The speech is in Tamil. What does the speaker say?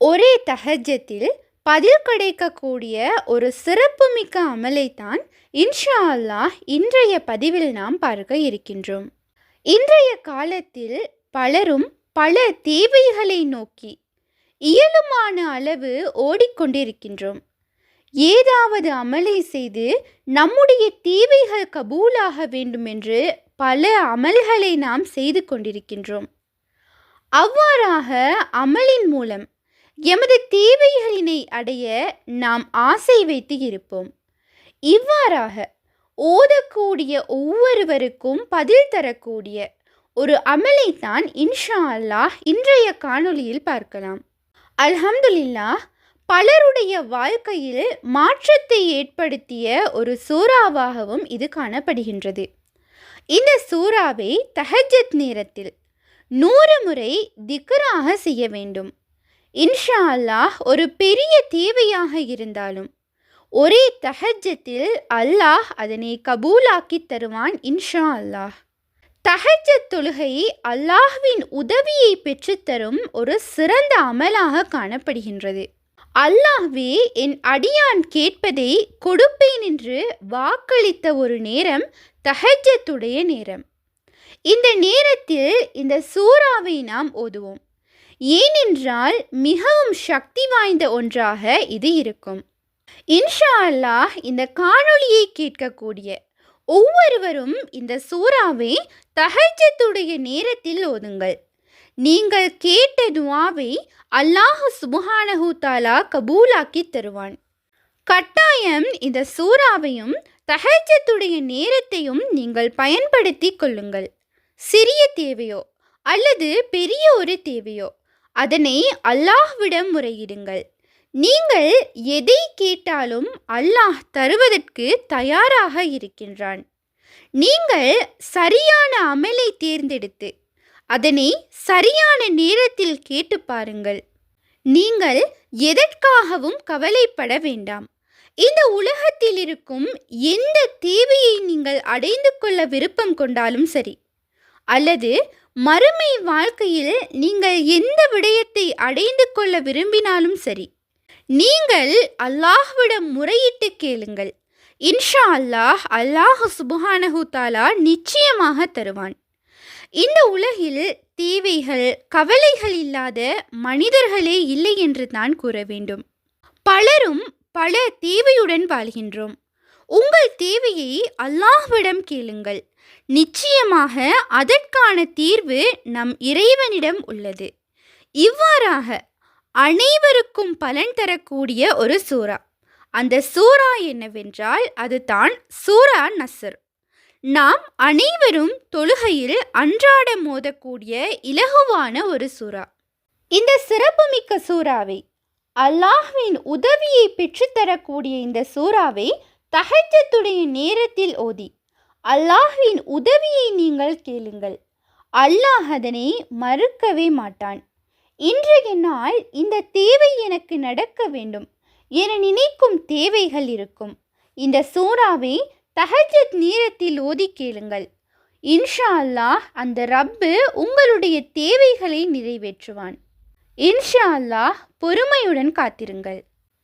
ஒரே தஹஜத்தில் பதில் கிடைக்கக்கூடிய ஒரு சிறப்புமிக்க அமலைத்தான் இன்ஷா அல்லாஹ் இன்றைய பதிவில் நாம் பார்க்க இருக்கின்றோம். இன்றைய காலத்தில் பலரும் பல தேவைகளை நோக்கி இயலுமான அளவு ஓடிக்கொண்டிருக்கின்றோம். ஏதாவது அமலை செய்து நம்முடைய தேவைகள் கபூலாக வேண்டுமென்று பல அமல்களை நாம் செய்து கொண்டிருக்கின்றோம். அவ்வாறாக அமலின் மூலம் எமது தேவைகளினை அடைய நாம் ஆசை வைத்து இருப்போம். இவ்வாறாக ஓதக்கூடிய ஒவ்வொருவருக்கும் பதில் தரக்கூடிய ஒரு அமலைத்தான் இன்ஷா அல்லாஹ் இன்றைய காணொளியில் பார்க்கலாம். அல்ஹம்துலில்லாஹ் பலருடைய வாழ்க்கையில் மாற்றத்தை ஏற்படுத்திய ஒரு சூறாவாகவும் இது காணப்படுகின்றது. இந்த சூறாவை தஹஜத் நேரத்தில் நூறு முறை திக்ராக செய்ய வேண்டும். இன்ஷா அல்லாஹ் ஒரு பெரிய தேவையாக இருந்தாலும் ஒரே தஹஜத்தில் அல்லாஹ் அதனை கபூலாக்கி தருவான் இன்ஷா அல்லாஹ் தஹஜத் தொழுகை அல்லாஹ்வின் உதவியை பெற்றுத்தரும் ஒரு சிறந்த அமலாக காணப்படுகின்றது. அல்லாஹ்வே என் அடியான் கேட்பதை கொடுப்பேன் என்று வாக்களித்த ஒரு நேரம் தஹஜத்துடைய நேரம். இந்த நேரத்தில் இந்த சூறாவை நாம் ஓதுவோம். ஏனென்றால் மிகவும் சக்தி வாய்ந்த ஒன்றாக இது இருக்கும். இன்ஷா அல்லாஹ் இந்த காணொளியை கேட்கக்கூடிய ஒவ்வொருவரும் இந்த சூறாவை தஹஜத்துடைய நேரத்தில் ஓதுங்கள். நீங்கள் கேட்ட துவாவை அல்லாஹ் சுபஹானஹு தாலா கபூலாக்கி தருவான். கட்டாயம் இந்த சூறாவையும் தஹஜத்துடைய நேரத்தையும் நீங்கள் பயன்படுத்தி கொள்ளுங்கள். சிறிய தேவையோ அல்லது பெரிய ஒரு தேவையோ அதனை அல்லாஹ்விடம் முறையிடுங்கள். நீங்கள் எதை கேட்டாலும் அல்லாஹ் தருவதற்கு தயாராக இருக்கின்றான். நீங்கள் சரியான அமலை தேர்ந்தெடுத்து அதனை சரியான நேரத்தில் கேட்டு பாருங்கள். நீங்கள் எதற்காகவும் கவலைப்பட வேண்டாம். இந்த உலகத்தில் இருக்கும் எந்த தேவையை நீங்கள் அடைந்து கொள்ள விருப்பம் கொண்டாலும் சரி அல்லது மறுமை வாழ்க்கையில் நீங்கள் எந்த விடயத்தை அடைந்து கொள்ள விரும்பினாலும் சரி நீங்கள் அல்லாஹ்விடம் முறையிட்டு கேளுங்கள். இன்ஷா அல்லாஹ் அல்லாஹ் சுபஹானஹு தாலா நிச்சயமாக தருவான். இந்த உலகில் தேவைகள் கவலைகள் இல்லாத மனிதர்களே இல்லை என்று தான் கூற வேண்டும். பலரும் பல தேவையுடன் வாழ்கின்றோம். உங்கள் தேவையை அல்லாஹ்விடம் கேளுங்கள். நிச்சயமாக அதற்கான தீர்வு நம் இறைவனிடம் உள்ளது. இவ்வாறாக அனைவருக்கும் பலன் தரக்கூடிய ஒரு சூறா. அந்த சூறா என்னவென்றால் அதுதான் சூரா நசர் நாம் அனைவரும் தொழுகையில் அன்றாட மோதக்கூடிய இலகுவான ஒரு சூறா. இந்த சிறப்புமிக்க சூறாவை அல்லாஹ்வின் உதவியை பெற்றுத்தரக்கூடிய இந்த சூறாவை தஹஜத்துடைய நேரத்தில் ஓதி அல்லாஹ்வின் உதவியை நீங்கள் கேளுங்கள். அல்லாஹ் அதனை மறுக்கவே மாட்டான். இன்றைய நாள் இந்த தேவை எனக்கு நடக்க வேண்டும் என நினைக்கும் தேவைகள் இருக்கும். இந்த சூறாவை தஹஜத் நேரத்தில் ஓதி கேளுங்கள். இன்ஷா அல்லாஹ் அந்த ரப்பு உங்களுடைய தேவைகளை நிறைவேற்றுவான். இன்ஷா அல்லாஹ் பொறுமையுடன் காத்திருங்கள்.